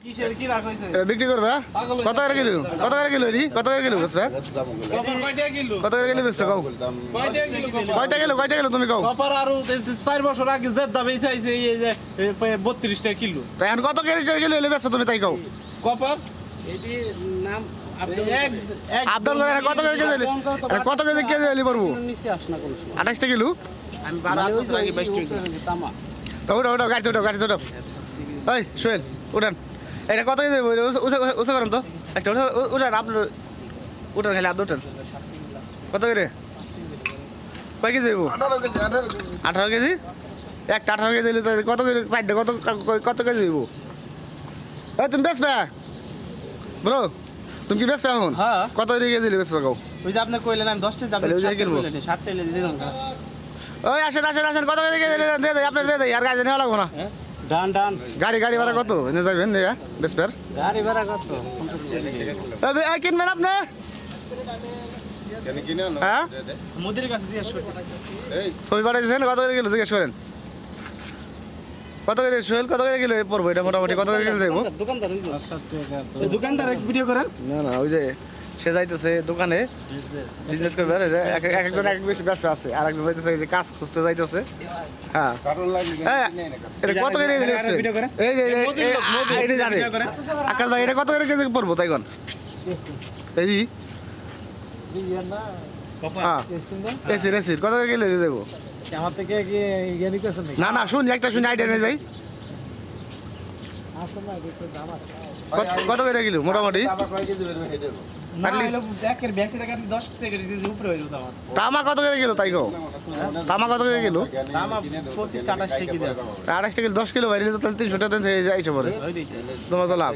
বিক্রি করবে হ্যাঁ? কত করে কিলো? কত করে কিলো রি কত করে কিলো বেচবে? কপার কয়টা কিলো? কত করে কিলো বেচছো কও? কয়টা কিলো কয়টা কিলো তুমি কও? কপার আরও চার বছর আগে যে দামে চাইছে এই যে বত্রিশ কিলো। তাই এখন কত করে কিলো হলে বেচছো তুমি তাই কও? কপার এটি নাম আপডাউন করে কত করে কেজি কত কেজি কেজি হলে পারব নিচে আস না কোনো সময়। আঠাশটা কিলো? আমি বারো বছর আগে বাইশ তামা। তো ওটা ওটা গাড়িতে ওটা গাড়িতে ওটা ওই শোয়েন উঠান। এটা কত কেজি? উঁচা করেন তো। একটা উঠা উঠান আপনার উঠান খালি আপনি উঠান। কত করে কয় কেজি দেবো আঠারো কেজি একটা আঠারো কেজি দিলে কত করে চারটে কত কত কেজি দেবো এই তুমি বেশ বেসবে ব্রো তুমি কি বেসবে এখন? হ্যাঁ। কত করে কেজি দিলে বেসবে কাউ ওই যে আপনি কইলেন আমি দশটা যাবেন তাহলে ওই যে কিনবো। ষাটটা এলে দিয়ে দেন ওই আসেন আসেন আসেন কত করে কেজি দিলে দিয়ে দেয় আপনার দিয়ে দেয় আর গাড়ি নেওয়া লাগবো না। ডান ডান। গাড়ি গাড়ি ভাড়া কত? এনে যাবেন বেসপের গাড়ি ভাড়া কত? তবে এই কিনবেন আপনি? হ্যাঁ? মুদির কাছে জিজ্ঞেস করতেছি। ছবি পাঠাইছেন কত করে কিলো? জিজ্ঞেস করেন। কত করে সোহেল কত করে কিলো? পড়ব এটা মোটামুটি কত করে কিলো দোকানদার দোকানদার ভিডিও করেন। না না ওই যে সে যাইতেছে দোকানে। বিজনেস করবে আর এক এক একজন এক বেশি ব্যবসা আছে আর একজন যাইতেছে যে কাজ খুঁজতে যাইতেছে। হ্যাঁ। হ্যাঁ, এটা কত করে। এই যে জানে। আকাশ ভাই এটা কত করে কেজি পড়ব তাই কোন এই জি হ্যাঁ। এসি এসি কত করে কিলো দেবো আমার থেকে কি ইয়ে না না শুন একটা শুনি আইডিয়া নিয়ে যাই। কত- কত করে কিলো মোটামুটি? তামা কত করে কিলো তাই কো তামা কত করে কিলো? আঠাশ কিলো দশ কিলো বাইরে তাহলে তিনশো টাকা যাইছে পরে। তোমার তো লাভ।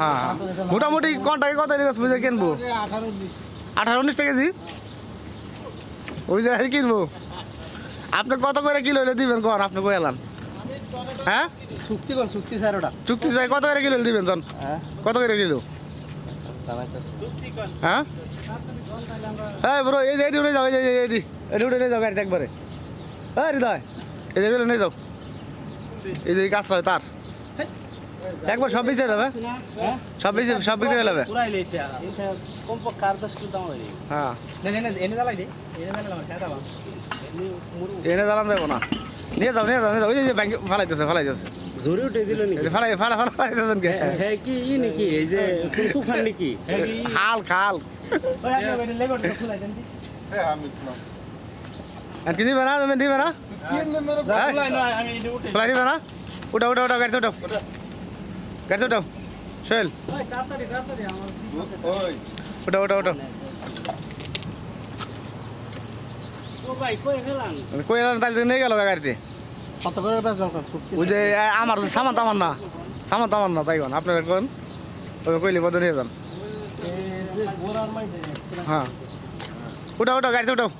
হ্যাঁ হ্যাঁ। মোটামুটি কটাকে কত বুঝে কিনবো? আঠারো উনিশ টাকা কেজি? ওই জায়গায় কিনবো? আপনি কত করে কিলো হলে দিবেন কন আপনি কই এলান হ্যাঁ? চুক্তি কোন? চুক্তি স্যার ওটা। চুক্তি চাই কত করে কিলো দিবেন জন? হ্যাঁ? কত করে কিলো? হ্যাঁ? হ্যাঁ ব্রো এই যে এটি উঠে যাও এই যে এটি এটি উঠে নিয়ে যাও গাড়িতে একবারে। হ্যাঁ হৃদয় এই যে এগুলো নিয়ে যাও। এই যে কাজ হয় তার। একবার সব বিচে যাবে হ্যাঁ? সব বিচে সব হয়ে যাবে। হয় না না না এনে দালাই দে। এনে দালাই আমার খাওয়া দাম এনে মুরু এনে জ্বালান দেবো না। নিয়ে যাও নিয়ে যাও নিয়ে যাও। ওই যে ব্যাংকে ফালাইতেছে ফালাইতেছে। জোরে উঠে দিল নাকি? ফালাই ফালা ফালা ফালাইতেছেন কে হ্যাঁ কি ই নাকি? এই যে কোন তুফান নাকি? খাল খাল। খুলাই আর কি নিবে না? তুমি নিবে না? হ্যাঁ? আমি এটা উঠে খোলা নিবে না? উঠা উঠা উঠা গাড়িতে উঠাও। গাড়িতে উঠাও। সোহেল উঠা উঠা উঠা কই এলাম তাহলে নিয়ে গেল গাড়িতে। কত করে বেচবেন ওই যে আমার সামান তামান না সামান তামান না তাই কোন? আপনারা কোন? ওই কইলে বদল নিয়ে যান হ্যাঁ। উঠাও উঠাও গাড়িতে উঠাও।